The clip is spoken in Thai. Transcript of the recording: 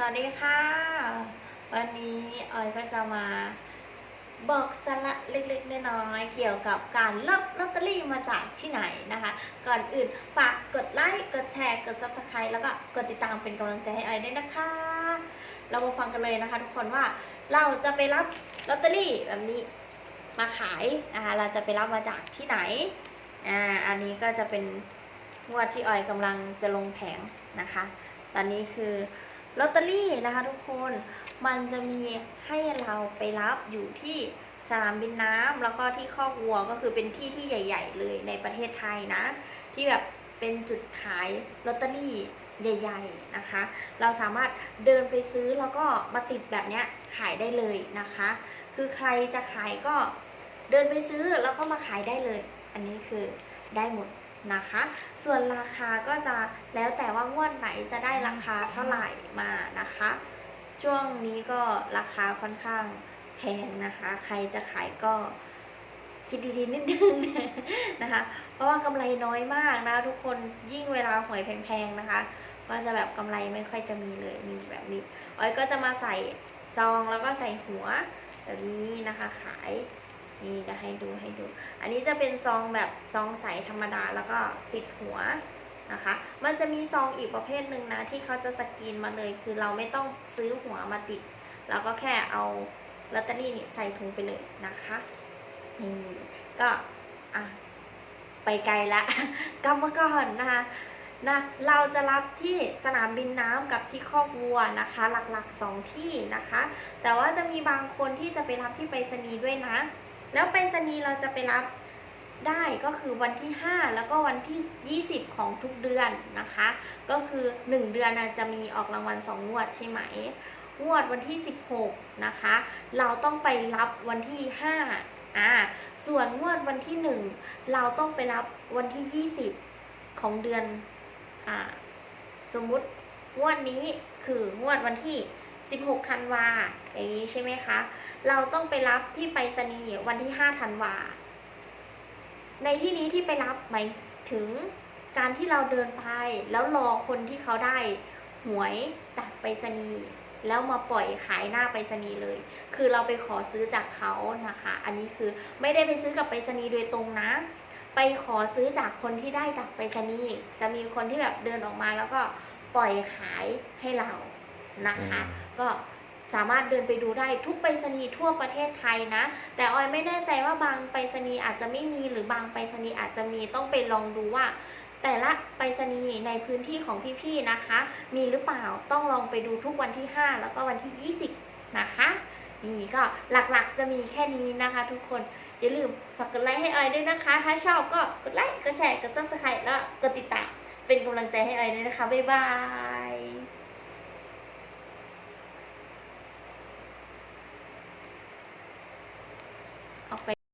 สวัสดีค่ะ วันนี้ออยก็จะมาบอกสาระเล็กๆน้อยๆเกี่ยวกับการรับลอตเตอรี่มาจากที่ไหนนะคะ ก่อนอื่นฝากกดไลค์กดแชร์กด subscribe แล้วก็กดติดตามเป็นกำลังใจให้ออยด้วยนะคะ เรามาฟังกันเลยนะคะ ทุกคนว่าเราจะไปรับลอตเตอรี่แบบนี้มาขายนะคะเราจะไปรับมาจากที่ไหนอ่าอันนี้ก็จะเป็นงวดที่ออยกำลังจะลงแผงนะคะ ตอนนี้คือ ลอตเตอรี่นะคะทุกคนมันจะมีให้เราไปรับอยู่ที่สนามบินน้ำแล้วก็ที่คอกวัวก็คือเป็นที่ที่ใหญ่ ๆ เลยในประเทศไทยนะ ที่แบบเป็นจุดขายลอตเตอรี่ใหญ่ ๆนะคะ เราสามารถเดินไปซื้อแล้วก็มาติดแบบนี้ขายได้เลยนะคะ คือใครจะขายก็เดินไปซื้อแล้วก็มาขายได้เลย อันนี้คือได้หมด นะคะ ส่วนราคาก็จะแล้วแต่ว่างวดไหนจะได้ราคาเท่าไหร่มานะคะ ช่วงนี้ก็ราคาค่อนข้างแพงนะคะ ใครจะขายก็คิดดีๆนิดนึงนะคะ เพราะว่ากำไรน้อยมากนะทุกคนยิ่งเวลาหวยแพงๆนะคะ ก็จะแบบกำไรไม่ค่อยจะมีเลยมีแบบนี้อ้อยก็จะมาใส่ซองแล้วก็ใส่หัวแบบนี้นะคะขาย นี่จะให้ดูให้ดู อันนี้จะเป็นซองแบบซองใสธรรมดาแล้วก็ติดหัวนะคะ มันจะมีซองอีกประเภทหนึ่งนะที่เขาจะสกรีนมาเลย คือเราไม่ต้องซื้อหัวมาติดเราก็แค่เอาลอตเตอรี่นี่ใส่ถุงไปเลยนะคะนี่ก็อะไปไกลละกลับมาก่อนนะคะนะเราจะรับที่สนามบินน้ำกับที่คอกวัวนะคะ หลักๆสองที่นะคะ แต่ว่าจะมีบางคนที่จะไปรับที่ไปรษณีย์ด้วยนะ แล้วไปรษณีย์เราจะไปรับได้ก็คือวันที่ 5 แล้วก็วันที่ 20 ของทุกเดือนนะคะ ก็คือ 1 เดือนจะมีออกรางวัล2งวดใช่ไหมงวดวันที่ 16 นะคะ เราต้องไปรับวันที่ 5 อ่า ส่วนงวดวันที่ 1 เราต้องไปรับวันที่ 20 ของเดือน อ่า สมมุติงวดนี้คืองวดวันที่ 16 ธันวาอย่างนี้ใช่ไหมคะ เราต้องไปรับที่ไปรษณีย์วันที่5ธันวา ในที่นี้ที่ไปรับหมายถึงการที่เราเดินไปแล้วรอคนที่เขาได้หวยจากไปรษณีย์แล้วมาปล่อยขายหน้าไปรษณีย์เลย คือเราไปขอซื้อจากเขานะคะ อันนี้คือไม่ได้ไปซื้อกับไปรษณีย์โดยตรงนะ ไปขอซื้อจากคนที่ได้จากไปรษณีย์จะมีคนที่แบบเดินออกมาแล้วก็ปล่อยขายให้เรานะคะ ก็ สามารถเดินไปดูได้ทุกไปรษณีย์ทั่วประเทศไทยนะ แต่ออยไม่แน่ใจว่าบางไปรษณีย์อาจจะไม่มีหรือบางไปรษณีย์อาจจะมีต้องไปลองดูว่า แต่ละไปรษณีย์ในพื้นที่ของพี่ๆนะคะ มีหรือเปล่าต้องลองไปดูทุกวันที่ 5 แล้วก็วันที่ 20 นะคะนี่ก็หลักๆจะมีแค่นี้นะคะ ทุกคนอย่าลืมฝากกดไลค์ให้ออยด้วยนะคะ ถ้าชอบก็กดไลค์กดแชร์กดซับสไครต์แล้วกดติดตามเป็นกำลังใจให้ออยด้วยนะคะบ๊ายบาย